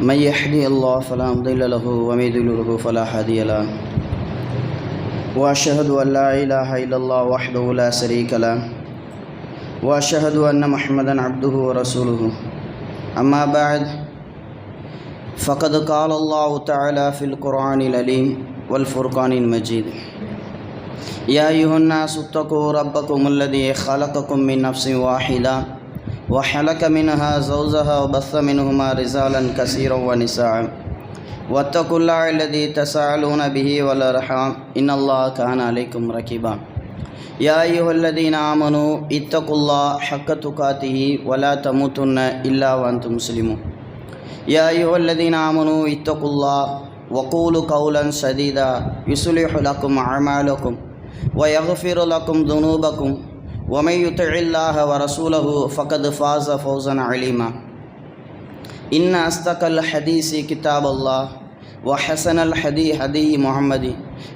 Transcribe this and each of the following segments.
من يهدي الله فلا مضل له ومن يضلله فلا هادي له. وأشهد أن لا إله إلا الله وحده لا شريك له. وأشهد أن محمدا عبده ورسوله. أما بعد فقد قال الله تعالى في القرآن العليم والفرقان المجيد. يا أيها الناس اتقوا ربكم الذي خلقكم من نفس واحدة. وحلق منها زوجها وبث منهما رجالا كثيرا ونساء. واتقوا الله الذي تساءلون به والأرحام. إن الله كان عليكم رقيبا يا أيها الذين آمنوا اتقوا الله حق تقاته ولا تموتن إلا وأنتم مسلمون. يا أيها الذين آمنوا اتقوا الله وقولوا قولا سديدا. يصلح لكم أعمالكم ويغفر لكم ذنوبكم. ومن يطع الله ورسوله فقد فاز فوزا عليما إن أصدق الحديث كتاب الله وحسن الحديث هدي محمد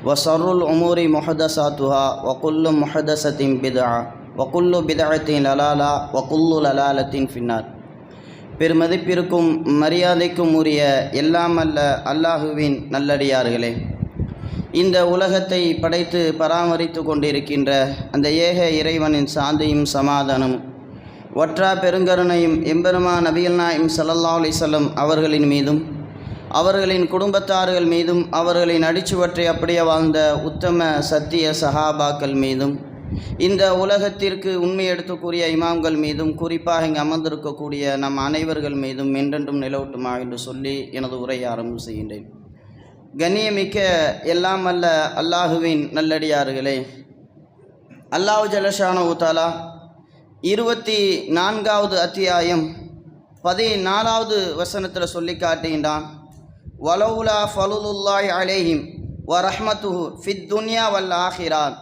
وشر الأمور محدثاتها وكل محدثة بدعة وكل بدعة ضلالة وكل ضلالة في النار பெருமதிப்பிற்கும் மரியாதைக்கும் உரிய எல்லாம் அல்ல அல்லாஹுவின் நல்லடியார்களே இந்த உலகத்தை படைத்து பராமரித்து கொண்டிருக்கின்ற அந்த ஏக இறைவனின் சாந்தியும் சமாதானமும் ஒற்றா பெருங்கருணையும் எம்பெருமா நபிகள் நாயம் சல்லல்லா அலிசல்லம் அவர்களின் மீதும் அவர்களின் குடும்பத்தார்கள் மீதும் அவர்களின் அடிச்சுவற்றை அப்படியே வாழ்ந்த உத்தம சத்திய சஹாபாக்கள் மீதும் இந்த உலகத்திற்கு உண்மை எடுத்துக்கூடிய இமாம்கள் மீதும் குறிப்பாக இங்கு அமர்ந்திருக்கக்கூடிய நம் அனைவர்கள் மீதும் என்றென்றும் நிலவட்டுமா என்று சொல்லி எனது உரையை ஆரம்பம் செய்கின்றேன். கண்ணியமிக்க எல்லாம் அல்ல அல்லாஹுவின் நல்லடியார்களே. அல்லாஹு ஜலஷானு தாலா இருபத்தி நான்காவது அத்தியாயம் பதினாலாவது வசனத்தில் சொல்லி காட்டுகின்றான். வலவுலா ஃபலுல்லாய் அலேஹிம் வ ரஹ்மத்துஹு ஃபித் துன்யா வல் ஆஹிரான்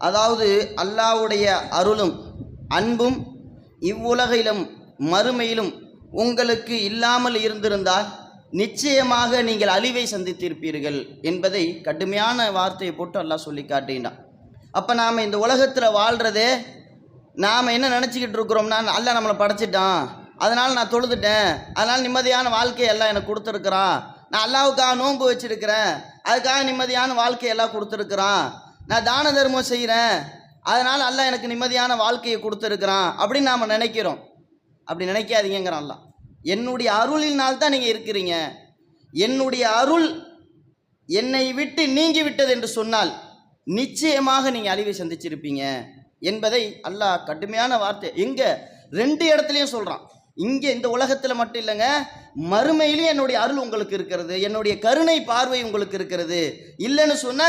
அதாவது அல்லாவுடைய அருளும் அன்பும் இவ்வுலகிலும் மறுமையிலும் உங்களுக்கு இல்லாமல் இருந்திருந்தால் நிச்சயமாக நீங்கள் அழிவை சந்தித்திருப்பீர்கள் என்பதை கடுமையான வார்த்தையை போட்டு எல்லாம் சொல்லி காட்டினான் அப்போ நாம் இந்த உலகத்தில் வாழ்கிறதே நாம் என்ன நினச்சிக்கிட்டு இருக்கிறோம்னா அல்லாஹ் நம்மளை படைச்சிட்டான். அதனால் நான் தொழுதுட்டேன். அதனால் நிம்மதியான வாழ்க்கையை எல்லாம் எனக்கு கொடுத்துருக்குறான். நான் அல்லாவுக்காக நோன்பு வச்சுருக்கிறேன். அதுக்காக நிம்மதியான வாழ்க்கையெல்லாம் கொடுத்துருக்குறான். நான் தான தர்மம் செய்கிறேன் அதனால் அல்லாஹ் எனக்கு நிம்மதியான வாழ்க்கையை கொடுத்துருக்குறான் அப்படின்னு நாம் நினைக்கிறோம். அப்படி நினைக்காதீங்கிறான் அல்லாஹ். என்னுடைய அருளினால் தான் நீங்கள் இருக்கிறீங்க. என்னுடைய அருள் என்னை விட்டு நீங்கி விட்டது என்று சொன்னால் நிச்சயமாக நீங்கள் அழிவை சந்திச்சிருப்பீங்க என்பதை அல்லாஹ் கடுமையான வார்த்தை. எங்கே? ரெண்டு இடத்துலையும் சொல்கிறான் இங்கே இந்த உலகத்தில் மட்டும் இல்லைங்க மறுமையிலும் என்னுடைய அருள் உங்களுக்கு இருக்கிறது என்னுடைய கருணை பார்வை உங்களுக்கு இருக்கிறது. இல்லைன்னு சொன்ன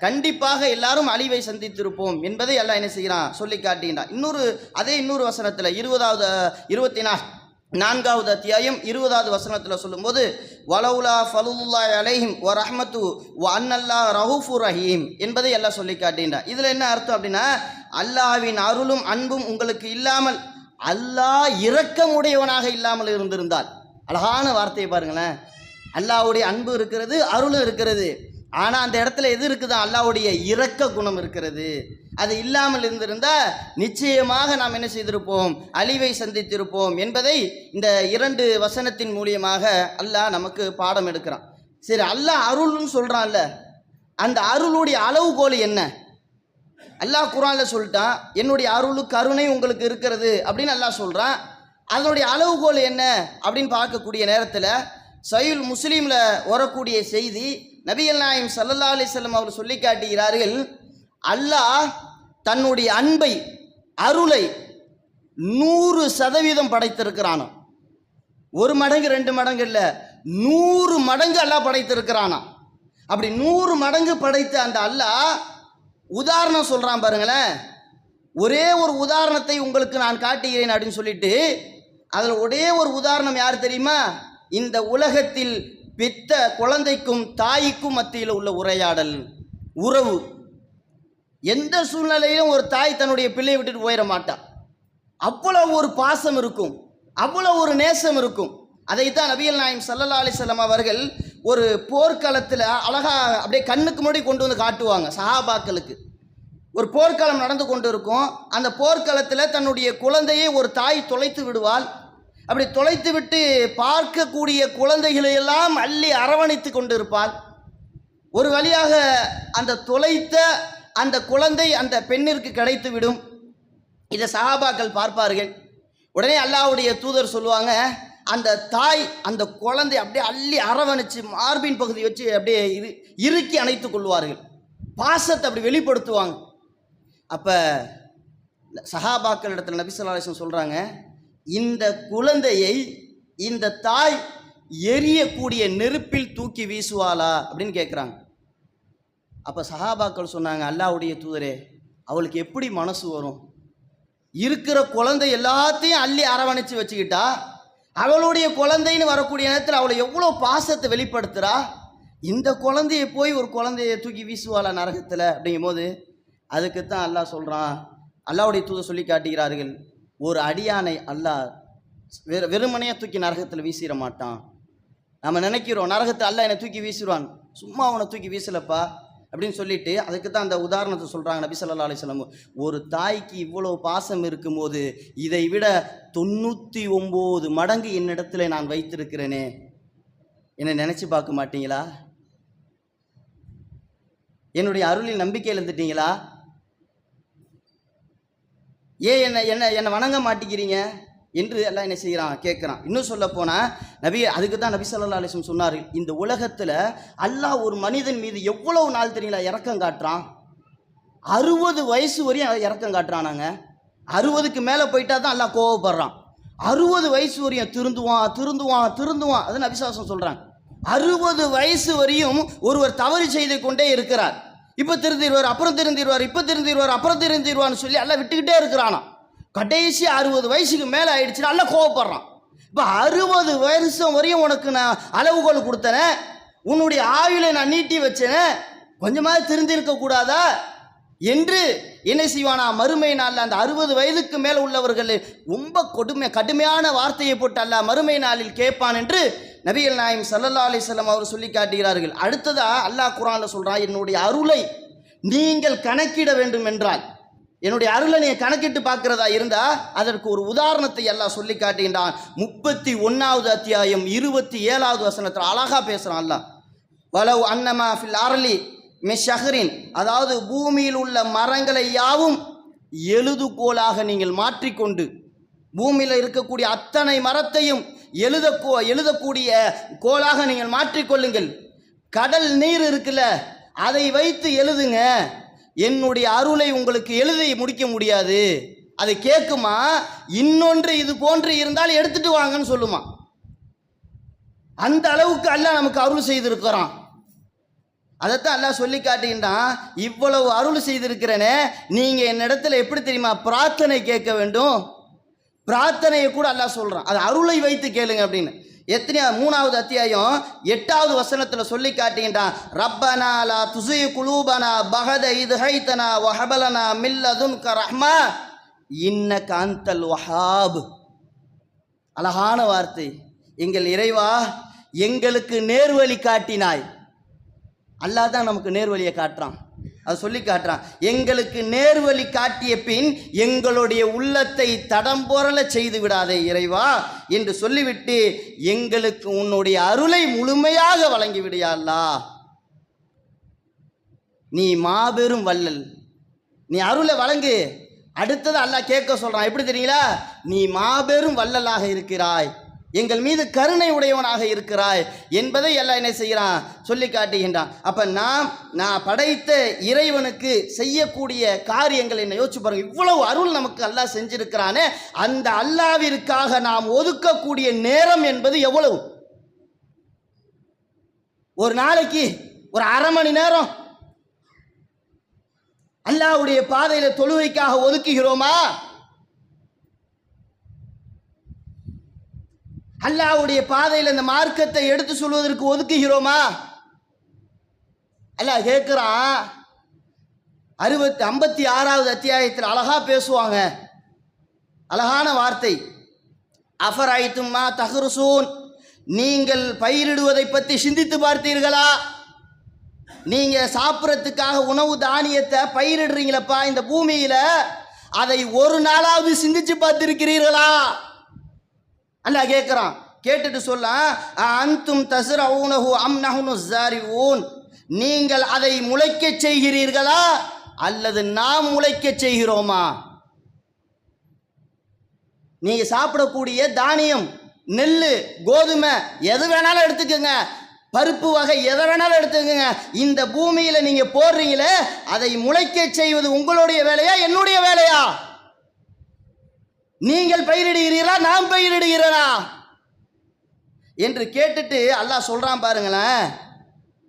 கண்டிப்பாக எல்லாரும் அழிவை சந்தித்திருப்போம் என்பதை எல்லாம் என்ன செய்கிறான் சொல்லி காட்டுகின்றான் இன்னொரு அதே இன்னொரு வசனத்தில் இருபதாவது இருபத்தி நாலு. நான்காவது அத்தியாயம் இருபதாவது வசனத்தில் சொல்லும்போது வலவுலா ஃபலுல்லா அலைஹிம் ஒ ரஹ்மத்து ஒ அன்னல்லா ரஹூஃபு ரஹீம் என்பதை எல்லாம் சொல்லி காட்டுகின்றான். இதில் என்ன அர்த்தம் அப்படின்னா அல்லாவின் அருளும் அன்பும் உங்களுக்கு இல்லாமல் அல்லாஹ் இரக்கமுடையவனாக இல்லாமல் இருந்திருந்தால். அழகான வார்த்தையை பாருங்களேன். அல்லாவுடைய அன்பு இருக்கிறது அருளும் இருக்கிறது. ஆனால் அந்த இடத்துல எது இருக்குதா? அல்லாவுடைய இரக்க குணம் இருக்கிறது. அது இல்லாமல் இருந்திருந்தால் நிச்சயமாக நாம் என்ன செய்திருப்போம்? அழிவை சந்தித்திருப்போம் என்பதை இந்த இரண்டு வசனத்தின் மூலியமாக அல்லாஹ் நமக்கு பாடம் எடுக்கிறான். சரி அல்லாஹ் அருள்னு சொல்கிறான்ல அந்த அருளுடைய அளவுகோல் என்ன? அல்லாஹ் குரானில் சொல்லிட்டான் என்னுடைய அருள் கருணை உங்களுக்கு இருக்கிறது அப்படின்னு அல்லாஹ் சொல்கிறான் அதனுடைய அளவுகோல் என்ன? அப்படின்னு பார்க்கக்கூடிய நேரத்தில் சயுல் முஸ்லீமில் வரக்கூடிய செய்தி நபிகள் நாயம் சல்லல்லா அலிசல்லம் அவர் சொல்லி காட்டுகிறார்கள் அல்லாஹ் தன்னுடைய அன்பை அருளை நூறு சதவீதம் படைத்திருக்கிறானோ? ஒரு மடங்கு ரெண்டு மடங்கு இல்லை நூறு மடங்கு அல்லாஹ் படைத்திருக்கிறானா? அப்படி நூறு மடங்கு படைத்த அந்த அல்லாஹ் உதாரணம் சொல்கிறான் பாருங்களேன். ஒரே ஒரு உதாரணத்தை உங்களுக்கு நான் காட்டுகிறேன் அப்படின்னு சொல்லிட்டு அதில் ஒரே ஒரு உதாரணம் யார் தெரியுமா? இந்த உலகத்தில் பெத்த குழந்தைக்கும் தாய்க்கும் மத்தியில் உள்ள உரையாடல் உறவு. எந்த சூழ்நிலையிலும் ஒரு தாய் தன்னுடைய பிள்ளையை விட்டுட்டு போயிட மாட்டா. அவ்வளோ ஒரு பாசம் இருக்கும். அவ்வளோ ஒரு நேசம் இருக்கும். அதைத்தான் நபியல் நாயம் சல்லல்லா அலிசல்லாம் அவர்கள் ஒரு போர்க்களத்தில் அழகா அப்படியே கண்ணுக்கு முன்னாடி கொண்டு வந்து காட்டுவாங்க சஹாபாக்களுக்கு. ஒரு போர்க்களம் நடந்து கொண்டு இருக்கும் அந்த போர்க்களத்தில் தன்னுடைய குழந்தையை ஒரு தாய் தொலைத்து விடுவாள். அப்படி தொலைத்து விட்டு பார்க்கக்கூடிய குழந்தைகளை எல்லாம் அள்ளி அரவணைத்து கொண்டிருப்பாள். ஒரு வழியாக அந்த தொலைத்த அந்த குழந்தை அந்த பெண்ணிற்கு கிடைத்து விடும் இதை சஹாபாக்கள் பார்ப்பார்கள். உடனே அல்லாவுடைய தூதர் சொல்லுவாங்க அந்த தாய் அந்த குழந்தை அப்படியே அள்ளி அரவணைச்சு மார்பின் பகுதி வச்சு அப்படியே இரு இறுக்கி அணைத்து கொள்வார்கள். பாசத்தை அப்படி வெளிப்படுத்துவாங்க. அப்போ சஹாபாக்கள் இடத்துல நபிசல்லாசன் சொல்கிறாங்க இந்த குழந்தையை இந்த தாய் எரியக்கூடிய நெருப்பில் தூக்கி வீசுவாளா அப்படின்னு கேட்குறாங்க அப்போ சஹாபாக்கள் சொன்னாங்க அல்லாவுடைய தூதரே அவளுக்கு எப்படி மனசு வரும்? இருக்கிற குழந்தை எல்லாத்தையும் அள்ளி அரவணைச்சு வச்சுக்கிட்டா அவளுடைய குழந்தைன்னு வரக்கூடிய நேரத்தில் அவளை எவ்வளோ பாசத்தை வெளிப்படுத்துகிறா இந்த குழந்தையை போய் ஒரு குழந்தைய தூக்கி வீசுவாளா நரகத்தில்? அப்படிங்கும்போது அதுக்கு தான் அல்லாஹ் சொல்கிறான் அல்லாவுடைய தூதர் சொல்லி காட்டுகிறார்கள் ஒரு அடியானை அல்லாஹ் வெறு வெறுமனையாக தூக்கி நரகத்தில் வீசிட மாட்டான். நம்ம நினைக்கிறோம் நரகத்தை அல்லாஹ் என்னை தூக்கி வீசிடுவான் சும்மா அவனை தூக்கி வீசலப்பா அப்படின்னு சொல்லிட்டு அதுக்கு தான் அந்த உதாரணத்தை சொல்கிறாங்க நபி சொல்லா அலிஸ்லாம் ஒரு தாய்க்கு இவ்வளோ பாசம் இருக்கும்போது இதை விட தொண்ணூற்றி ஒம்பது மடங்கு என்னிடத்துல நான் வைத்திருக்கிறேனே. என்னை நினச்சி பார்க்க மாட்டீங்களா? என்னுடைய அருளில் நம்பிக்கை எழுந்துட்டீங்களா ஏன் என்ன என்ன என்னை வணங்க மாட்டேங்கிறீங்க? என்று எல்லாம் என்ன செய்கிறான்? கேட்குறான். இன்னும் சொல்ல போனால் நபி அதுக்கு தான் நபி சொல்லா அலிஸ்லம் சொன்னார். இந்த உலகத்தில் அல்லாஹ் ஒரு மனிதன் மீது எவ்வளவு நாள் தெரியுங்களா இறக்கம் காட்டுறான்? அறுபது வயசு வரையும் இறக்கம் காட்டுறானாங்க. அறுபதுக்கு மேலே போயிட்டா தான் எல்லாம் கோவப்படுறான். அறுபது வயசு வரையும் திருந்துவான் திருந்துவான் திருந்துவான். அது அபிசாசம் சொல்கிறாங்க அறுபது வயசு வரையும் ஒருவர் தவறு செய்து கொண்டே இருக்கிறார். இப்போ திருந்திடுவார் அப்புறம் திருந்திடுவார் இப்போ திருந்திடுவார் அப்புறம் திருந்திடுவான்னு சொல்லி எல்லாம் விட்டுக்கிட்டே இருக்கிறானா? கடைசி அறுபது வயசுக்கு மேலே ஆயிடுச்சுன்னா நல்லா கோவப்படுறான். இப்போ அறுபது வருஷம் வரையும் உனக்கு நான் அளவுகோல் கொடுத்தனே உன்னுடைய ஆயுளை நான் நீட்டி வச்சேனே கொஞ்சமாக திருந்திருக்க கூடாதா? என்று என்ன செய்வானா? மறுமை நாளில் அந்த அறுபது வயதுக்கு மேலே உள்ளவர்கள் ரொம்ப கொடுமை கடுமையான வார்த்தையை போட்டு அல்ல மறுமை நாளில் கேட்பான் என்று நபிகள் நாயம் சல்லல்லா அலிஸ்லாம் அவர் சொல்லி காட்டுகிறார்கள். அடுத்ததா அல்லாஹ் குரானில் சொல்கிறான் என்னுடைய அருளை நீங்கள் கணக்கிட வேண்டும் என்றால். என்னுடைய அருளை நீங்கள் கணக்கிட்டு பார்க்கிறதா இருந்தால் அதற்கு ஒரு உதாரணத்தை எல்லாம் சொல்லி காட்டுகின்றான். முப்பத்தி ஒன்றாவது அத்தியாயம் இருபத்தி ஏழாவது வசனத்தில் அழகாக பேசுகிறான் அல்லாஹ். வலவ் அன்னமா ஃபில் அரளி மிஷஹரின் அதாவது பூமியில் உள்ள மரங்களை யாவும் எழுதுகோலாக நீங்கள் மாற்றிக்கொண்டு பூமியில் இருக்கக்கூடிய அத்தனை மரத்தையும் எழுதக்கோ எழுதக்கூடிய கோலாக நீங்கள் மாற்றிக்கொள்ளுங்கள். கடல் நீர் இருக்குல்ல அதை வைத்து எழுதுங்க. என்னுடைய அருளை உங்களுக்கு எழுதி முடிக்க முடியாது. அதை கேட்குமா இன்னொன்று இது போன்று இருந்தால் எடுத்துட்டு வாங்கன்னு சொல்லுமா. அந்த அளவுக்கு அல்லாஹ் நமக்கு அருள் செய்திருக்கிறான். அதைத்தான் அல்லாஹ் சொல்லி காட்டுகின்றான். இவ்வளவு அருள் செய்திருக்கிறேனே நீங்கள் என்னிடத்துல எப்படி தெரியுமா பிரார்த்தனை கேட்க வேண்டும்? பிரார்த்தனையை கூட அல்லாஹ் சொல்கிறான் அது அருளை வைத்து கேளுங்க அப்படின்னு. எத்தனையா மூணாவது அத்தியாயம் எட்டாவது வசனத்தில் சொல்லி காட்டுகின்றான். ரப்பனா லா துசு குலூபனா பகத இது ஹைத்தனா வஹபலனா மில்லதுன் க ரஹ்மா இன்ன காந்தல் வஹாப். அழகான வார்த்தை. எங்கள் இறைவா எங்களுக்கு நேர்வழி காட்டினாய். அல்லாதான் நமக்கு நேர்வழியை காட்டுறான். அது சொல்லி காட்டுறான். எங்களுக்கு நேர்வழி காட்டிய பின் எங்களுடைய உள்ளத்தை தடம் போரல செய்து விடாதே இறைவா என்று சொல்லிவிட்டு எங்களுக்கு உன்னுடைய அருளை முழுமையாக வழங்கி நீ மாபெரும் வள்ளல். நீ அருளை வழங்கு. அடுத்தது அல்லாஹ் கேட்க சொல்கிறான் எப்படி தெரியுங்களா? நீ மாபெரும் வள்ளலாக இருக்கிறாய். எங்கள் மீது கருணை உடையவனாக இருக்கிறாய் என்பதை எல்லாம் என்ன செய்கிறான்? சொல்லி காட்டுகின்றான். அப்போ நாம் நான் படைத்த இறைவனுக்கு செய்யக்கூடிய காரியங்கள் என்ன? யோசிச்சு பாருங்கள் இவ்வளவு அருள் நமக்கு அல்லாஹ் செஞ்சிருக்கிறானே. அந்த அல்லாவிற்காக நாம் ஒதுக்கக்கூடிய நேரம் என்பது எவ்வளவு? ஒரு நாளைக்கு ஒரு அரை மணி நேரம். அல்லாஹ்வுடைய பாதையில் தொழுகைக்காக ஒதுக்குகிறோமா? அல்லாவுடைய பாதையில் இந்த மார்க்கத்தை எடுத்து சொல்வதற்கு ஒதுக்குகிறோமா? அல்ல கேட்குறான் அறுபத்தி ஐம்பத்தி ஆறாவது அத்தியாயத்தில் அழகா பேசுவாங்க. அழகான வார்த்தை. அஃபராய்த்தும்மா தஹ்ருசூன். நீங்கள் பயிரிடுவதை பற்றி சிந்தித்து பார்த்தீர்களா? நீங்கள் சாப்பிட்றதுக்காக உணவு தானியத்தை பயிரிடுறீங்களப்பா இந்த பூமியில்? அதை ஒரு நாளாவது சிந்திச்சு பார்த்திருக்கிறீர்களா? அல்ல கேட்குறான் கேட்டுட்டு சொல்ல அந்தும் தஸ்ரவுனஹு அம் நஹுனு ஜாரி ஊன் நீங்கள் அதை முளைக்கச் செய்கிறீர்களா? அல்லது நாம் முளைக்கச் செய்கிறோமா? நீங்கள் சாப்பிடக்கூடிய தானியம் நெல் கோதுமை எது வேணாலும் எடுத்துக்கோங்க. பருப்பு வகை எதை வேணாலும் எடுத்துக்கோங்க. இந்த பூமியில் நீங்கள் போடுறீங்களே அதை முளைக்கச் செய்வது உங்களுடைய வேலையா என்னுடைய வேலையா? நீங்கள் பயிரிடுகிறீரா நாம் பயிரிடுகிறனா என்று கேட்டுட்டு அல்லாஹ் சொல்கிறான் பாருங்களேன்.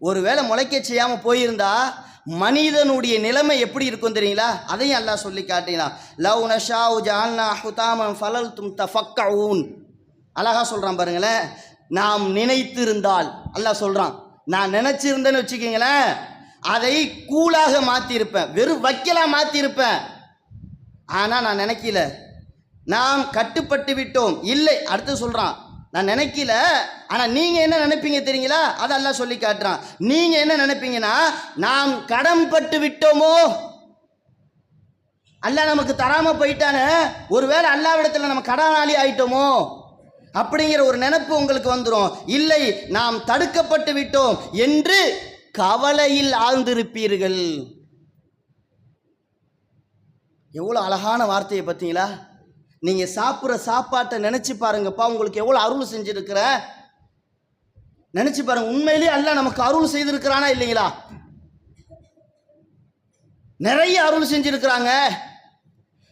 ஒருவேளை முளைக்க செய்யாமல் போயிருந்தா மனிதனுடைய நிலைமை எப்படி இருக்கும் தெரியுங்களா? அதையும் அல்லாஹ் சொல்லி காட்டினான். லவ் நஷா ஜால்னா ஹுதாமன் ஃபலல் தும் தஃபக்கவுன் அழகா சொல்கிறான் பாருங்களேன். நாம் நினைத்திருந்தால் அல்லாஹ் சொல்கிறான் நான் நினச்சிருந்தேன்னு வச்சுக்கோங்களேன் அதை கூலாக மாற்றியிருப்பேன் வெறும் வைக்கலாக மாற்றிருப்பேன் ஆனால் நான் நினைக்கல. நாம் கட்டுப்பட்டு விட்டோம் இல்லை அடுத்து சொல்கிறான் நான் நினைக்கல ஆனால் நீங்கள் என்ன நினைப்பீங்க தெரியுங்களா? அதெல்லாம் சொல்லி காட்டுறான். நீங்கள் என்ன நினைப்பீங்கன்னா நாம் கடன்பட்டு விட்டோமோ? அல்ல நமக்கு தராமல் போயிட்டானே ஒருவேளை அல்லாவிடத்தில் நம்ம கடனாளி ஆயிட்டோமோ? அப்படிங்கிற ஒரு நினைப்பு உங்களுக்கு வந்துடும் இல்லை நாம் தடுக்கப்பட்டு விட்டோம் என்று கவலையில் ஆழ்ந்திருப்பீர்கள். எவ்வளோ அழகான வார்த்தையை பார்த்தீங்களா? நீங்கள் சாப்பிட்ற சாப்பாட்டை நினச்சி பாருங்கப்பா உங்களுக்கு எவ்வளோ அருள் செஞ்சுருக்கிற? நினச்சி பாருங்க உண்மையிலேயே அல்ல நமக்கு அருள் செய்திருக்கிறானா இல்லைங்களா? நிறைய அருள் செஞ்சுருக்கிறாங்க.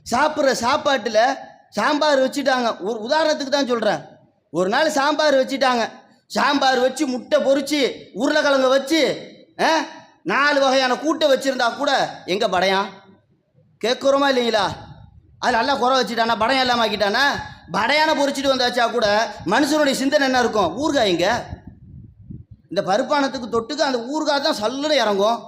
சாப்பிட்ற சாப்பாட்டில் சாம்பார் வச்சுட்டாங்க. ஒரு உதாரணத்துக்கு தான் சொல்கிறேன் ஒரு நாள் சாம்பார் வச்சுட்டாங்க. சாம்பார் வச்சு முட்டை பொறிச்சு உருளைக்கிழங்கு வச்சு ஆ, நாலு வகையான கூட்டை வச்சுருந்தா கூட எங்கே படையான்? கேட்குறோமா இல்லைங்களா? அது நல்லா குறை வச்சுட்டானா படம் எல்லாம் ஆக்கிட்டானா? படையான பொரிச்சிட்டு வந்தாச்சா கூட மனுஷனுடைய சிந்தனை என்ன இருக்கும்? ஊறுகாய்ங்க இந்த பருப்பானத்துக்கு தொட்டுக்கு அந்த ஊறுகாய் தான் சல்லுன்னு இறங்கும்.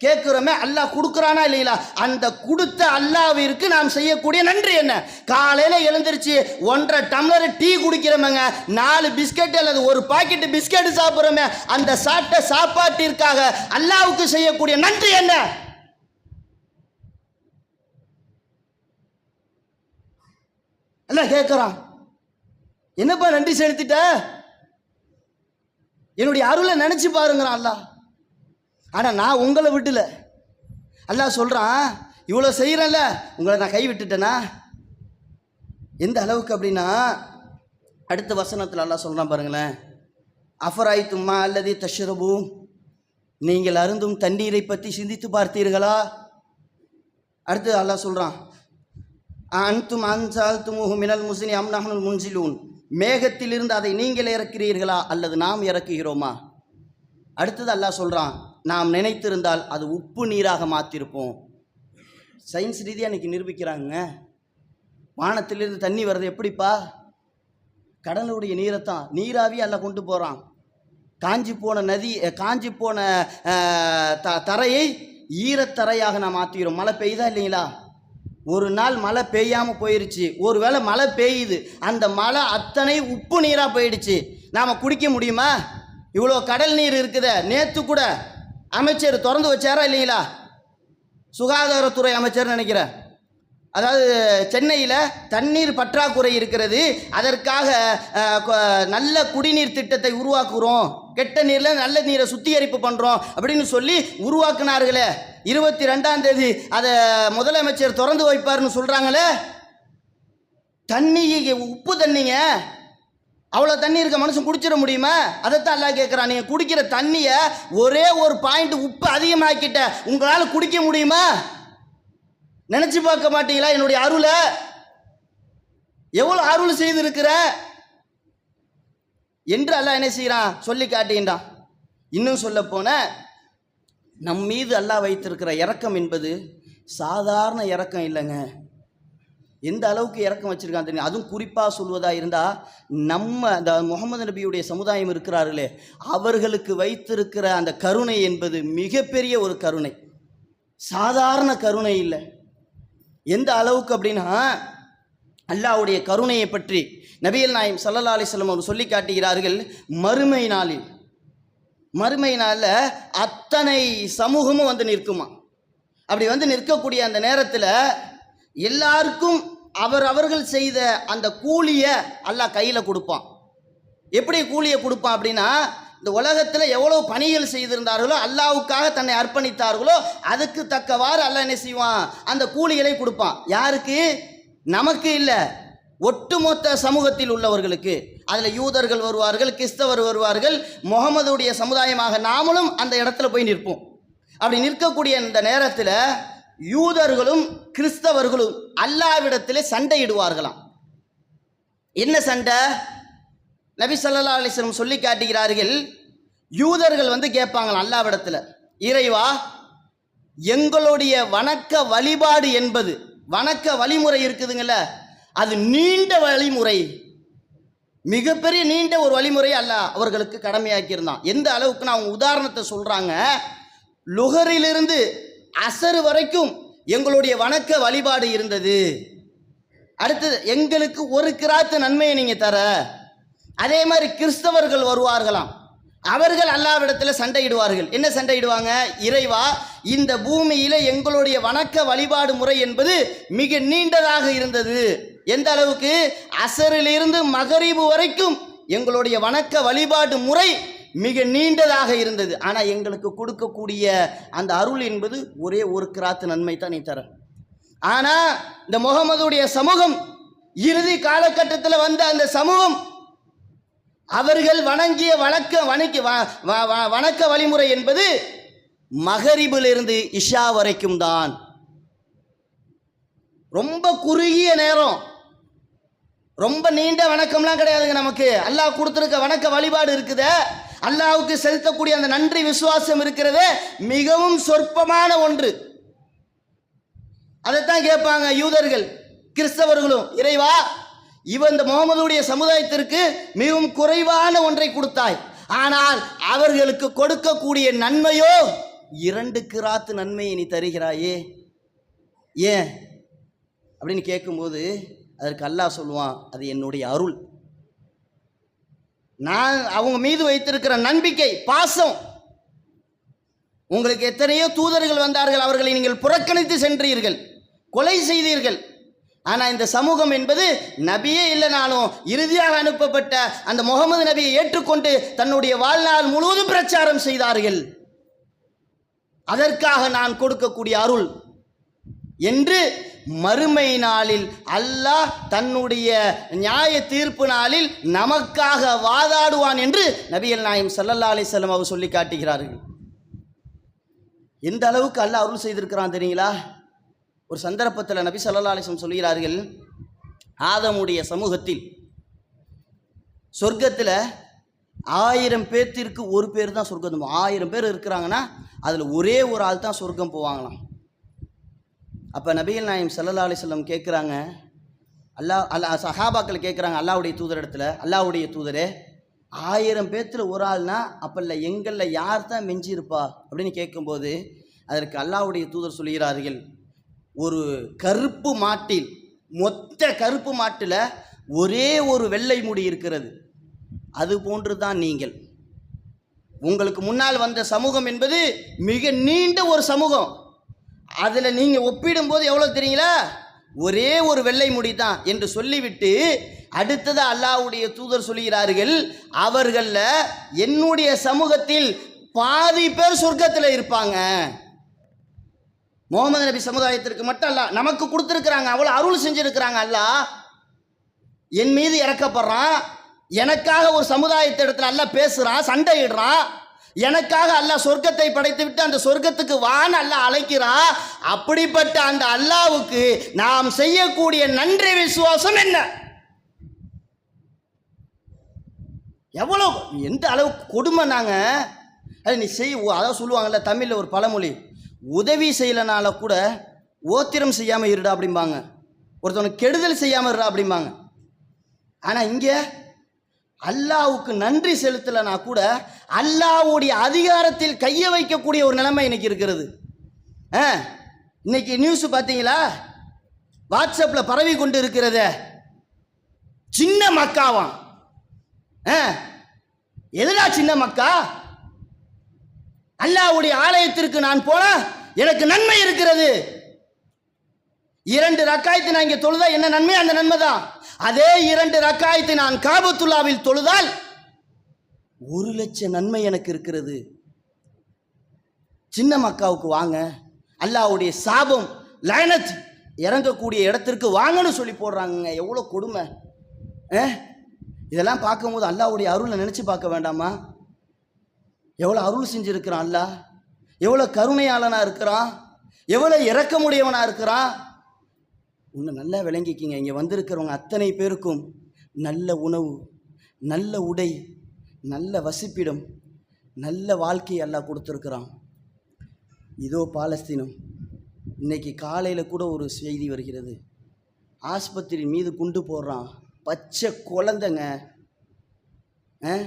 கேட்குறோமே அல்லாஹ் கொடுக்குறானா இல்லைங்களா? அந்த கொடுத்த அல்லாவிற்கு நாம் செய்யக்கூடிய நன்றி என்ன? காலையில் எழுந்திருச்சு ஒன்றரை டம்ளர் டீ குடிக்கிறோமேங்க நாலு பிஸ்கட் அல்லது ஒரு பாக்கெட் பிஸ்கட் சாப்பிட்றோமே அந்த சாப்பிட்ட சாப்பாட்டிற்காக அல்லாவுக்கு செய்யக்கூடிய நன்றி என்ன? எல்லாம் கேட்குறான் என்னப்பா நன்றி செலுத்திட்ட? என்னுடைய அருளை நினச்சி பாருங்கிறான் அல்லா ஆனால் நான் உங்களை விட்டுல. அல்லா சொல்கிறான் இவ்வளோ செய்கிறேன்ல உங்களை நான் கை விட்டுட்டேனா? எந்த அளவுக்கு அப்படின்னா அடுத்த வசனத்தில் அல்லா சொல்கிறான் பாருங்களேன் அஃபராய் தும்மா அல்லது தஷ்ரபு. நீங்கள் அருந்தும் தண்ணீரை பற்றி சிந்தித்து பார்த்தீர்களா? அடுத்து அல்லா சொல்கிறான் அன்தும் அன்சால் துமுகு மினல் முசினி அம்னஹனுல் முன்சிலூன். மேகத்திலிருந்து அதை நீங்கள் இறக்கிறீர்களா அல்லது நாம் இறக்குகிறோமா? அடுத்தது அல்லாஹ் சொல்கிறான் நாம் நினைத்திருந்தால் அது உப்பு நீராக மாற்றிருப்போம் சயின்ஸ் ரீதியாக இன்றைக்கி நிரூபிக்கிறாங்க வானத்திலிருந்து தண்ணி வர்றது எப்படிப்பா? கடலுடைய நீரைத்தான். நீராவி அல்ல கொண்டு போகிறான் காஞ்சி போன நதி காஞ்சி போன த தரையை ஈரத்தரையாக நான் மாற்றிக்கிறோம் மழை பெய்தா இல்லைங்களா? ஒரு நாள் மழை பெய்யாமல் போயிருச்சு. ஒருவேளை மழை பெய்யுது. அந்த மழை அத்தனை உப்பு நீராக போயிடுச்சு. நாம் குடிக்க முடியுமா? இவ்வளோ கடல் நீர் இருக்குதே. நேற்று கூட அமைச்சர் திறந்து வச்சாரா இல்லைங்களா? சுகாதாரத்துறை அமைச்சர் நினைக்கிறேன். அதாவது சென்னையில் தண்ணீர் பற்றாக்குறை இருக்கிறது. அதற்காக கொ- நல்ல குடிநீர் திட்டத்தை உருவாக்குகிறோம் கெட்ட நீரில் நல்ல நீரை சுத்திகரிப்பு பண்ணுறோம் அப்படின்னு சொல்லி உருவாக்குனார்களே. இருபத்தி ரெண்டாம் தேதி அதை முதலமைச்சர் திறந்து வைப்பார்னு சொல்கிறாங்களே தண்ணி உப்பு தண்ணிங்க. அவ்வளோ தண்ணி இருக்க மனுஷன் குடிச்சிட முடியுமா? அதைத்தான் எல்லாம் கேட்குறான் நீங்கள் குடிக்கிற தண்ணியை ஒரே ஒரு பாயிண்ட் உப்பு அதிகமாக்கிட்ட உங்களால் குடிக்க முடியுமா? நினச்சி பார்க்க மாட்டீங்களா என்னுடைய அருளை? எவ்வளோ அருள் செய்திருக்கிற? என்று அல்லாஹ் என்ன செய்கிறான் சொல்லி காட்டுகின்றான். இன்னும் சொல்ல போன நம் மீது அல்லாஹ் வைத்திருக்கிற இறக்கம் என்பது சாதாரண இறக்கம் இல்லைங்க. எந்த அளவுக்கு இறக்கம் வச்சுருக்கான் தெரியும்? அதுவும் குறிப்பாக சொல்வதாக இருந்தால் நம்ம அந்த முகமது நபியுடைய சமுதாயம் இருக்கிறார்களே அவர்களுக்கு வைத்திருக்கிற அந்த கருணை என்பது மிகப்பெரிய ஒரு கருணை. சாதாரண கருணை இல்லை. எந்த அளவுக்கு அப்படின்னா அல்லாவுடைய கருணையை பற்றி நபியல் நாயம் சல்லல்லா அலிஸ்லம் அவர் சொல்லி காட்டுகிறார்கள் மறுமை நாளில். மறுமை நாளில் அத்தனை சமூகமும் வந்து நிற்குமா? அப்படி வந்து நிற்கக்கூடிய அந்த நேரத்தில் எல்லாருக்கும் அவர் அவர்கள் செய்த அந்த கூலியை அல்லாஹ் கையில் கொடுப்பான். எப்படி கூலியை கொடுப்பான் அப்படின்னா இந்த உலகத்தில் எவ்வளோ பணிகள் செய்திருந்தார்களோ அல்லாவுக்காக தன்னை அர்ப்பணித்தார்களோ அதுக்கு தக்கவாறு அல்லாஹ் என்ன செய்வான்? அந்த கூலிகளை கொடுப்பான். யாருக்கு? நமக்கு இல்லை. ஒட்டுமொத்த சமூகத்தில் உள்ளவர்களுக்கு. அதில் யூதர்கள் வருவார்கள் கிறிஸ்தவர் வருவார்கள் முகமதுடைய சமுதாயமாக நாமளும் அந்த இடத்துல போய் நிற்போம். அப்படி நிற்கக்கூடிய இந்த நேரத்தில் யூதர்களும் கிறிஸ்தவர்களும் அல்லாவிடத்தில் சண்டையிடுவார்களாம். என்ன சண்டை? நபி சல்லா அலிஸ்லம் சொல்லி காட்டுகிறார்கள் யூதர்கள் வந்து கேட்பாங்களாம் அல்லாவிடத்தில் இறைவா எங்களுடைய வணக்க வழிபாடு என்பது வணக்க வழிமுறை இருக்குதுங்கள அது நீண்ட வழிமுறை. மிகப்பெரிய நீண்ட ஒரு வழிமுறை அல்ல அவர்களுக்கு கடமையாக்கியிருந்தான். எந்த அளவுக்குன்னு அவங்க உதாரணத்தை சொல்கிறாங்க லுகரிலிருந்து அசரு வரைக்கும் எங்களுடைய வணக்க வழிபாடு இருந்தது. அடுத்தது எங்களுக்கு ஒரு கிராத்து நன்மையை நீங்கள் தர. அதே மாதிரி கிறிஸ்தவர்கள் வருவார்களாம். அவர்கள் அல்லாவிடத்தில் சண்டையிடுவார்கள். என்ன சண்டையிடுவாங்க? இறைவா இந்த பூமியில எங்களுடைய வணக்க வழிபாடு முறை என்பது மிக நீண்டதாக இருந்தது. எந்த அளவுக்கு? அசரிலிருந்து மகரிபு வரைக்கும் எங்களுடைய வணக்க வழிபாடு முறை மிக நீண்டதாக இருந்தது. ஆனால் எங்களுக்கு கொடுக்கக்கூடிய அந்த அருள் என்பது ஒரே ஒரு கிராத்து நன்மை தான் நீ தர ஆனால் இந்த முகமதுடைய சமூகம் இறுதி காலகட்டத்தில் வந்த அந்த சமூகம் அவர்கள் வணங்கிய வணக்க வணக்க வ- வணக்க வழிமுறை என்பது மகரிபிலிருந்து இஷா வரைக்கும் தான். ரொம்ப குறுகிய நேரம். ரொம்ப நீண்ட வணக்கம்லாம் கிடையாதுங்க நமக்கு. அல்லாஹ் கொடுத்துருக்க வணக்க வழிபாடு இருக்குதே. அல்லாவுக்கு செலுத்தக்கூடிய அந்த நன்றி விசுவாசம் இருக்கிறதே மிகவும் சொற்பமான ஒன்று. அதைத்தான் கேட்பாங்க யூதர்கள் கிறிஸ்தவர்களும் இறைவா இவன் இந்த முகமதுடைய சமுதாயத்திற்கு மிகவும் குறைவான ஒன்றை கொடுத்தாய். ஆனால் அவர்களுக்கு கொடுக்கக்கூடிய நன்மையோ இரண்டு கிராத்து நன்மையை நீ தருகிறாயே. ஏன்? அப்படின்னு கேட்கும்போது அதற்கு அல்லாஹ் சொல்லுவான் அது என்னுடைய அருள். நான் அவங்க மீது வைத்திருக்கிற நம்பிக்கை பாசம். உங்களுக்கு எத்தனையோ தூதர்கள் வந்தார்கள் அவர்களை நீங்கள் புறக்கணித்து சென்றீர்கள் கொலை செய்தீர்கள். ஆனால் இந்த சமூகம் என்பது நபியே இல்லைனாலும் இறுதியாக அனுப்பப்பட்ட அந்த முகமது நபியை ஏற்றுக்கொண்டு தன்னுடைய வாழ்நாள் முழுவதும் பிரச்சாரம் செய்தார்கள். அதற்காக நான் கொடுக்கக்கூடிய அருள் என்று மறுமை நாளில் அல்லாஹ் தன்னுடைய நியாய தீர்ப்பு நாளில் நமக்காக வாதாடுவான் என்று நபிகள் நாயம் சல்லல்லா அலைஹி வஸல்லம் அவர் சொல்லி காட்டுகிறார்கள். எந்த அளவுக்கு அல்லாஹ் அருள் செய்திருக்கிறான் தெரியுங்களா? ஒரு சந்தர்ப்பத்தில் நபி ஸல்லல்லாஹு சொல்கிறார்கள் ஆதமுடைய சமூகத்தில் சொர்க்கத்தில் ஆயிரம் பேர்த்திற்கு ஒரு பேர் தான் சொர்க்கம் போகும். ஆயிரம் பேர் இருக்கிறாங்கன்னா அதில் ஒரே ஒரு ஆள் தான் சொர்க்கம் போவாங்களாம் அப்போ நபிகள் நாயம் சல்லா அலைஹி கேட்குறாங்க அல்லாஹ் அல்லா சஹாபாக்கள் கேட்குறாங்க அல்லாவுடைய தூதரிடத்தில் அல்லாவுடைய தூதரே ஆயிரம் பேர்த்தில் ஒரு ஆள்னா அப்பல்ல எங்களில் யார் தான் மெஞ்சிருப்பா அப்படின்னு கேட்கும்போது அதற்கு அல்லாவுடைய தூதர் சொல்கிறார்கள் ஒரு கருப்பு மாட்டில் மொத்த கருப்பு மாட்டில் ஒரே ஒரு வெள்ளை முடி இருக்கிறது. அது போன்று தான் நீங்கள். உங்களுக்கு முன்னால் வந்த சமூகம் என்பது மிக நீண்ட ஒரு சமூகம். அதில் நீங்கள் ஒப்பிடும்போது எவ்வளோ தெரியுங்களா? ஒரே ஒரு வெள்ளை முடி தான் என்று சொல்லிவிட்டு அடுத்தது அல்லாவுடைய தூதர் சொல்கிறார்கள் அவர்களில் என்னுடைய சமூகத்தில் பாதி பேர் சொர்க்கத்தில் இருப்பாங்க. முகமது நபி சமுதாயத்திற்கு மட்டும் அல்ல நமக்கு கொடுத்துருக்குறாங்க அவ்வளோ அருள் செஞ்சுருக்கிறாங்க அல்ல. என் மீது இறக்கப்படுறான் எனக்காக ஒரு சமுதாயத்திடத்தில் அல்லாஹ் பேசுகிறான் சண்டையிடுறான் எனக்காக அல்லாஹ் சொர்க்கத்தை படைத்து விட்டு அந்த சொர்க்கத்துக்கு வான்னு அல்ல அழைக்கிறா அப்படிப்பட்ட அந்த அல்லாவுக்கு நாம் செய்யக்கூடிய நன்றி விசுவாசம் என்ன? எவ்வளோ எந்த அளவுக்கு கொடுமை நாங்கள் அது நீ செய் அதான் சொல்லுவாங்கல்ல தமிழில் ஒரு பழமொழி உதவி செய்யலைனால கூட ஓத்திரம் செய்யாமல் இருடா அப்படிம்பாங்க. ஒருத்தவனுக்கு கெடுதல் செய்யாமல் இருடா அப்படிம்பாங்க. ஆனால் இங்கே அல்லாவுக்கு நன்றி செலுத்தலைனா கூட அல்லாவுடைய அதிகாரத்தில் கையை வைக்கக்கூடிய ஒரு நிலைமை இன்னைக்கு இருக்கிறது. ஆ இன்னைக்கு நியூஸ் பார்த்தீங்களா? வாட்ஸ்அப்பில் பரவி கொண்டு இருக்கிறத. சின்ன மக்காவான் ஆ எதுடா சின்ன மக்கா? அல்லாவுடைய ஆலயத்திற்கு நான் போன எனக்கு நன்மை இருக்கிறது. இரண்டு ரக்காயத்தை நான் இங்கே தொழுதா என்ன நன்மை? அந்த நன்மை தான். அதே இரண்டு ரக்காயத்தை நான் காபத்துல்லாவில் தொழுதால் ஒரு லட்சம் நன்மை எனக்கு இருக்கிறது. சின்ன மக்காவுக்கு வாங்க. அல்லாவுடைய சாபம் லயனத் இறங்கக்கூடிய இடத்திற்கு வாங்கன்னு சொல்லி போடுறாங்க எவ்வளோ கொடுமை. ஆ? இதெல்லாம் பார்க்கும்போது அல்லாவுடைய அருளை நினச்சி பார்க்க வேண்டாமா? எவ்வளோ அருள் செஞ்சுருக்கிறான் அல்ல எவ்வளோ கருணையாளனாக இருக்கிறான்? எவ்வளோ இரக்கமுடையவனாக இருக்கிறான்? இன்னும் நல்லா விளங்கிக்கிங்க. இங்கே வந்திருக்கிறவங்க அத்தனை பேருக்கும் நல்ல உணவு நல்ல உடை நல்ல வசிப்பிடம் நல்ல வாழ்க்கை எல்லாம் கொடுத்துருக்குறான். இதோ பாலஸ்தீனம். இன்னைக்கு காலையில் கூட ஒரு செய்தி வருகிறது. ஆஸ்பத்திரி மீது குண்டு போடுறான். பச்சை குழந்தைங்க. ஆ?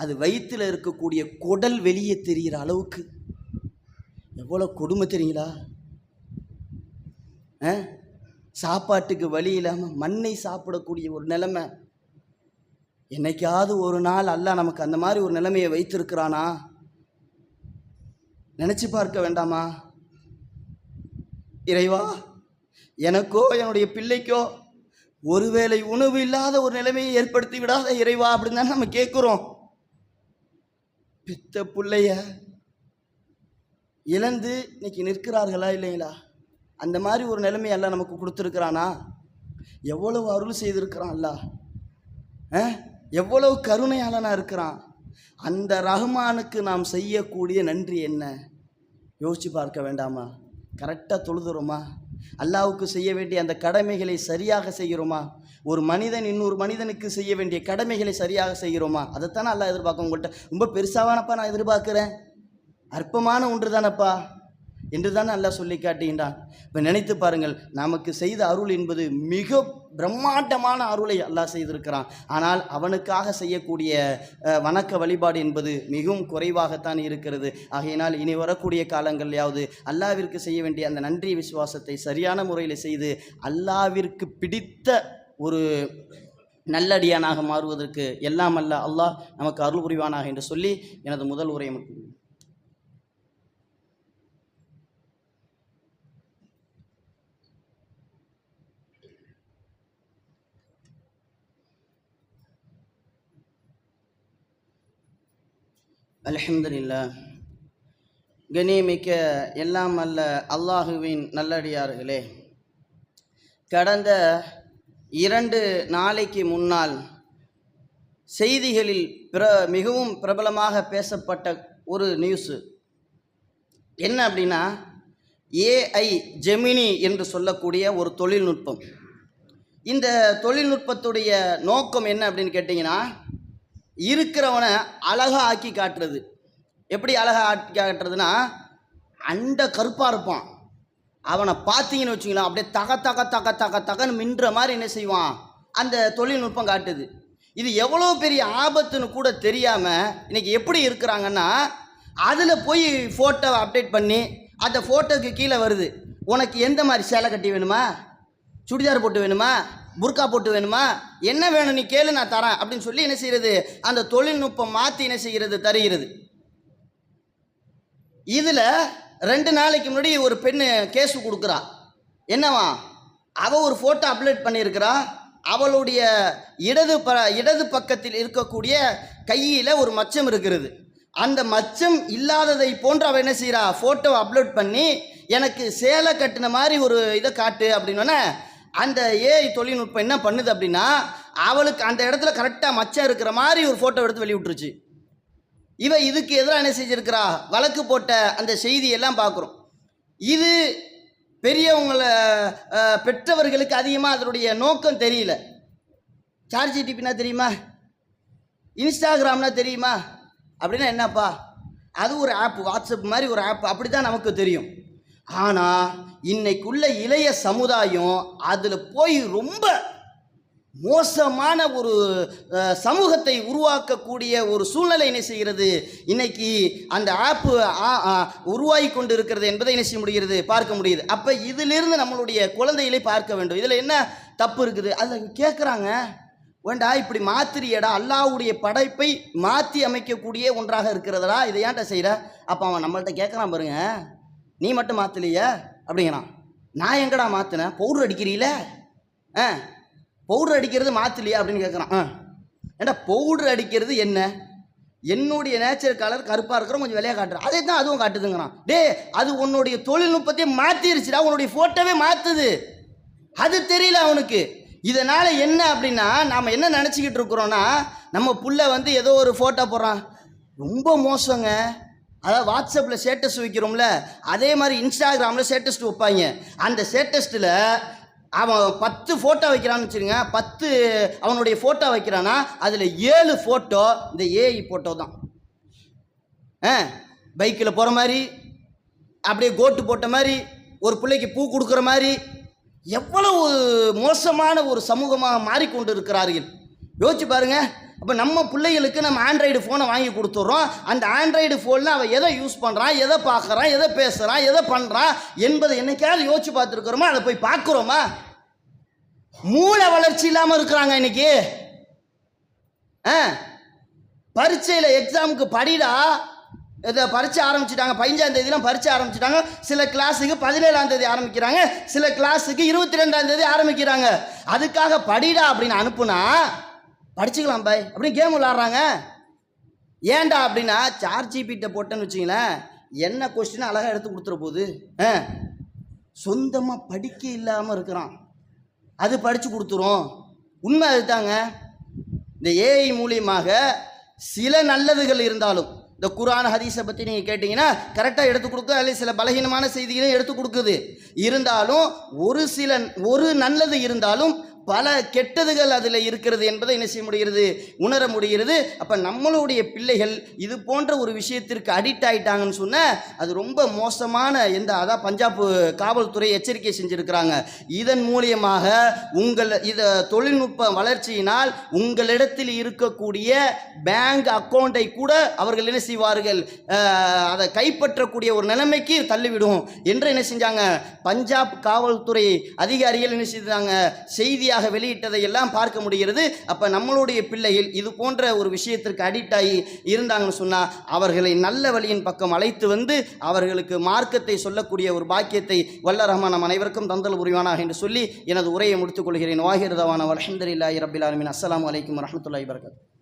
அது வயிற்றில் இருக்கக்கூடிய குடல் வெளியே தெரிகிற அளவுக்கு. எவ்வளோ கொடுமை தெரியுங்களா? ஆ? சாப்பாட்டுக்கு வழி இல்லாமல் மண்ணை சாப்பிடக்கூடிய ஒரு நிலைமை. என்னைக்காவது ஒரு நாள் அல்ல நமக்கு அந்த மாதிரி ஒரு நிலைமையை வைத்திருக்கிறானா? நினச்சி பார்க்க வேண்டாமா? இறைவா எனக்கோ என்னுடைய பிள்ளைக்கோ ஒருவேளை உணவு இல்லாத ஒரு நிலைமையை ஏற்படுத்தி விடாத இறைவா அப்படின்னு தானே நம்ம கேட்குறோம். பெத்த பிள்ளைய இழந்து இன்னைக்கு நிற்கிறார்களா இல்லைங்களா? அந்த மாதிரி ஒரு நிலைமை எல்லாம் நமக்கு கொடுத்துருக்குறானா? எவ்வளவு அருள் செய்திருக்கிறான் அல்ல ஆ? எவ்வளவு கருணையாளனாக இருக்கிறான்? அந்த ரஹ்மானுக்கு நாம் செய்யக்கூடிய நன்றி என்ன? யோசிச்சு பார்க்க வேண்டாமா? கரெக்டாக தொழுதுறோமா? அல்லாவுக்கு செய்ய வேண்டிய அந்த கடமைகளை சரியாக செய்கிறோமா? ஒரு மனிதன் இன்னொரு மனிதனுக்கு செய்ய வேண்டிய கடமைகளை சரியாக செய்கிறோமா? அதைத்தானே அல்லா எதிர்பார்க்க உங்கள்கிட்ட ரொம்ப பெருசாவானப்பா நான் எதிர்பார்க்குறேன். அற்பமான ஒன்று தானப்பா என்று தானே அல்லாஹ் சொல்லி காட்டுகின்றான். இப்போ நினைத்து பாருங்கள் நமக்கு செய்த அருள் என்பது மிக பிரம்மாண்டமான அருளை அல்லாஹ் செய்திருக்கிறான். ஆனால் அவனுக்காக செய்யக்கூடிய வணக்க வழிபாடு என்பது மிகவும் குறைவாகத்தான் இருக்கிறது. ஆகையினால் இனி வரக்கூடிய காலங்கள்லையாவது அல்லாவிற்கு செய்ய வேண்டிய அந்த நன்றி விசுவாசத்தை சரியான முறையில் செய்து அல்லாவிற்கு பிடித்த ஒரு நல்லடியானாக மாறுவதற்கு எல்லாம் அல்ல அல்லாஹ் நமக்கு அருள் புரிவானாக என்று சொல்லி எனது முதல் உரையை அல்ஹம்துலில்லா கனிமிக்க எல்லாம் அல்ல அல்லாஹுவின் நல்லடியார்களே. கடந்த இரண்டு நாளைக்கு முன்னால் செய்திகளில் பிர மிகவும் பிரபலமாக பேசப்பட்ட ஒரு நியூஸு என்ன அப்படின்னா ஏஐ ஜெமினி என்று சொல்லக்கூடிய ஒரு தொழில்நுட்பம். இந்த தொழில்நுட்பத்துடைய நோக்கம் என்ன அப்படின்னு கேட்டிங்கன்னா இருக்கிறவனை அழகா ஆக்கி காட்டுறது. எப்படி அழகா ஆக்கி காட்டுறதுன்னா அண்ட கருப்பாக இருப்பான். அவனை பார்த்தீங்கன்னு வச்சுங்களேன் அப்படியே தக தக தக தக தகன்னு மின்ற மாதிரி என்ன செய்வான்? அந்த தொழில்நுட்பம் காட்டுது. இது எவ்வளோ பெரிய ஆபத்துன்னு கூட தெரியாமல் இன்றைக்கி எப்படி இருக்கிறாங்கன்னா அதில் போய் ஃபோட்டோவை அப்டேட் பண்ணி அந்த ஃபோட்டோக்கு கீழே வருது. உனக்கு எந்த மாதிரி சேலை கட்டி வேணுமா? சுடிதார் போட்டு வேணுமா? புர்கா போட்டு வேணுமா? என்ன வேணும் நீ கேளு நான் தரேன் அப்படின்னு சொல்லி என்ன செய்கிறது அந்த தொழில்நுட்பம் மாற்றி என்ன செய்கிறது தருகிறது. இதில் ரெண்டு நாளைக்கு முன்னாடி ஒரு பெண்ணு கேஸு கொடுக்குறா. என்னவா? அவள் ஒரு ஃபோட்டோ அப்லோட் பண்ணியிருக்கிறா. அவளுடைய இடது ப இடது பக்கத்தில் இருக்கக்கூடிய கையில் ஒரு மச்சம் இருக்கிறது. அந்த மச்சம் இல்லாததை போன்று அவள் என்ன செய்கிறா ஃபோட்டோ அப்லோட் பண்ணி எனக்கு சேலை கட்டின மாதிரி ஒரு இதை காட்டு அப்படின்னோன்னே அந்த ஏஐ தொழில்நுட்பம் என்ன பண்ணுது அப்படின்னா அவளுக்கு அந்த இடத்துல கரெக்டாக மச்சம் இருக்கிற மாதிரி ஒரு ஃபோட்டோ எடுத்து வெளிவிட்டுருச்சு இவ இதுக்கு எதிராக என்ன செஞ்சிருக்கிறா? வழக்கு போட்ட அந்த செய்தியெல்லாம் பார்க்குறோம். இது பெரியவங்கள பெற்றவர்களுக்கு அதிகமாக அதனுடைய நோக்கம் தெரியல. சார்ஜ் ஜிடிபினா தெரியுமா? இன்ஸ்டாகிராம்னா தெரியுமா? அப்படின்னா என்னப்பா? அது ஒரு ஆப் வாட்ஸ்அப் மாதிரி ஒரு ஆப் அப்படி தான் நமக்கு தெரியும். ஆனால் இன்னைக்குள்ள இளைய சமுதாயம் அதில் போய் ரொம்ப மோசமான ஒரு சமூகத்தை உருவாக்கக்கூடிய ஒரு சூழ்நிலை என்ன செய்கிறது? இன்னைக்கு அந்த ஆப்பு உருவாகி கொண்டு இருக்கிறது என்பதை என்ன செய்ய முடிகிறது? பார்க்க முடியுது. அப்போ இதிலிருந்து நம்மளுடைய குழந்தைகளை பார்க்க வேண்டும். இதில் என்ன தப்பு இருக்குது? அதில் கேட்குறாங்க வேண்டா இப்படி மாத்திரியடா? அல்லாவுடைய படைப்பை மாற்றி அமைக்கக்கூடிய ஒன்றாக இருக்கிறதடா? இதை ஏன்ட்ட செய்கிற அப்போ அவன் நம்மள்கிட்ட கேட்குறான் பாருங்கள் நீ மட்டும் மாற்றலையா அப்படிங்கிறான். நான் எங்கடா மாற்றினேன் பவுடர் அடிக்கிறீல? ஆ பவுடர் அடிக்கிறது மாற்றலையா அப்படின்னு கேட்குறான் ஆ ஏண்டா பவுடர் அடிக்கிறது என்ன? என்னுடைய நேச்சர் கலர் கருப்பாக இருக்கிறோம் கொஞ்சம் விலையாக காட்டுறேன். அதே தான் அதுவும் காட்டுதுங்கிறான். டே அது உன்னுடைய தொழில்நுட்பத்தை மாற்றிருச்சுடா உன்னுடைய ஃபோட்டோவே மாற்றுது அது தெரியல அவனுக்கு. இதனால் என்ன அப்படின்னா நாம் என்ன நினச்சிக்கிட்டு இருக்கிறோன்னா நம்ம புள்ள வந்து ஏதோ ஒரு ஃபோட்டோ போடுறான். ரொம்ப மோசங்க. அதாவது வாட்ஸ்அப்பில் ஸ்டேட்டஸ் வைக்கிறோம்ல அதே மாதிரி இன்ஸ்டாகிராமில் ஸ்டேட்டஸ்ட் வைப்பாங்க. அந்த ஸ்டேட்டஸ்ட்டில் அவன் பத்து ஃபோட்டோ வைக்கிறான்னு வச்சுருங்க பத்து அவனுடைய ஃபோட்டோ வைக்கிறான்னா அதில் ஏழு ஃபோட்டோ இந்த ஏஐ ஃபோட்டோ தான். ஆ பைக்கில் போகிற மாதிரி அப்படியே கோட்டு போட்ட மாதிரி ஒரு பிள்ளைக்கு பூ கொடுக்குற மாதிரி எவ்வளவு மோசமான ஒரு சமூகமாக மாறிக்கொண்டு இருக்கிறார்கள் யோசிச்சு பாருங்கள் அப்போ நம்ம பிள்ளைகளுக்கு நம்ம ஆண்ட்ராய்டு ஃபோனை வாங்கி கொடுத்துட்றோம் அந்த ஆண்ட்ராய்டு ஃபோனில் அவன் எதை யூஸ் பண்ணுறான் எதை பார்க்குறான் எதை பேசுகிறான் எதை பண்ணுறான் என்பதை என்னைக்காவது யோசிச்சு பார்த்துருக்குறோமா? அதை போய் பார்க்குறோமா? மூளை வளர்ச்சி இல்லாமல் இருக்கிறாங்க இன்னைக்கு. ஆ? பரீட்சையில் எக்ஸாமுக்கு படிடா. இதை பரீட்சை ஆரம்பிச்சிட்டாங்க. பதினஞ்சாம் தேதியெலாம் பரீட்சை ஆரம்பிச்சிட்டாங்க. சில கிளாஸுக்கு பதினேழாம் தேதி ஆரம்பிக்கிறாங்க. சில கிளாஸுக்கு இருபத்தி ரெண்டாம் தேதி ஆரம்பிக்கிறாங்க. அதுக்காக படிடா அப்படின்னு அனுப்புனா படிச்சுக்கலாம் பாய். அப்படின்னு கேம் விளாட்றாங்க ஏன்டா அப்படின்னா சார் ஜிபிட்ட போட்டேன்னு வச்சிங்களேன் என்ன கொஸ்டின் அழகாக எடுத்து கொடுத்துற போகுது. ஆ சொந்தமாக படிக்க இல்லாமல் இருக்கிறான். அது படித்து கொடுத்துரும். உண்மை அதுதாங்க. இந்த ஏஐ மூலியமாக சில நல்லதுகள் இருந்தாலும் இந்த குரான் ஹதீஸை பற்றி நீங்கள் கேட்டிங்கன்னா கரெக்டாக எடுத்து கொடுக்குது அதில் சில பலகீனமான செய்திகளையும் எடுத்து கொடுக்குது. இருந்தாலும் ஒரு சில ஒரு நல்லது இருந்தாலும் பல கெட்டதுகள் அதில் இருக்கிறது என்பதை என்ன செய்ய முடிகிறது? உணர முடிகிறது. அப்போ நம்மளுடைய பிள்ளைகள் இது போன்ற ஒரு விஷயத்திற்கு அடிக்ட் ஆயிட்டாங்கன்னு சொன்னால் அது ரொம்ப மோசமான எந்த அதான் பஞ்சாப் காவல்துறை எச்சரிக்கை செஞ்சுருக்கிறாங்க. இதன் மூலியமாக உங்கள் இத தொழில்நுட்ப வளர்ச்சியினால் உங்களிடத்தில் இருக்கக்கூடிய பேங்க் அக்கௌண்ட்டை கூட அவர்கள் என்ன செய்வார்கள்? அதை கைப்பற்றக்கூடிய ஒரு நிலைமைக்கு தள்ளிவிடும். என்று என்ன செஞ்சாங்க? பஞ்சாப் காவல்துறை அதிகாரிகள் என்ன செய்தாங்க? செய்தியாக வெளியிட்டதை எல்லாம் பார்க்க முடிகிறது. அப்போ நம்மளுடைய பிள்ளைகள் இது போன்ற ஒரு விஷயத்திற்கு அடிக்ட் ஆகி இருந்தாங்கன்னு சொன்னால் அவர்களை நல்ல வழியின் பக்கம் அழைத்து வந்து அவர்களுக்கு மார்க்கத்தை சொல்லக்கூடிய ஒரு பாக்கியத்தை வல்ல ரஹ்மான் நம் அனைவருக்கும் தந்தல் புரிவானாக என்று சொல்லி எனது உரையை முடித்துக் கொள்கிறேன். வாகிரதவான அலமதுல்லாஹி ரபில் ஆலமின். அஸ்லாம் வலைக்கம் வரஹ்மத்துல்லாஹி வரகாத்து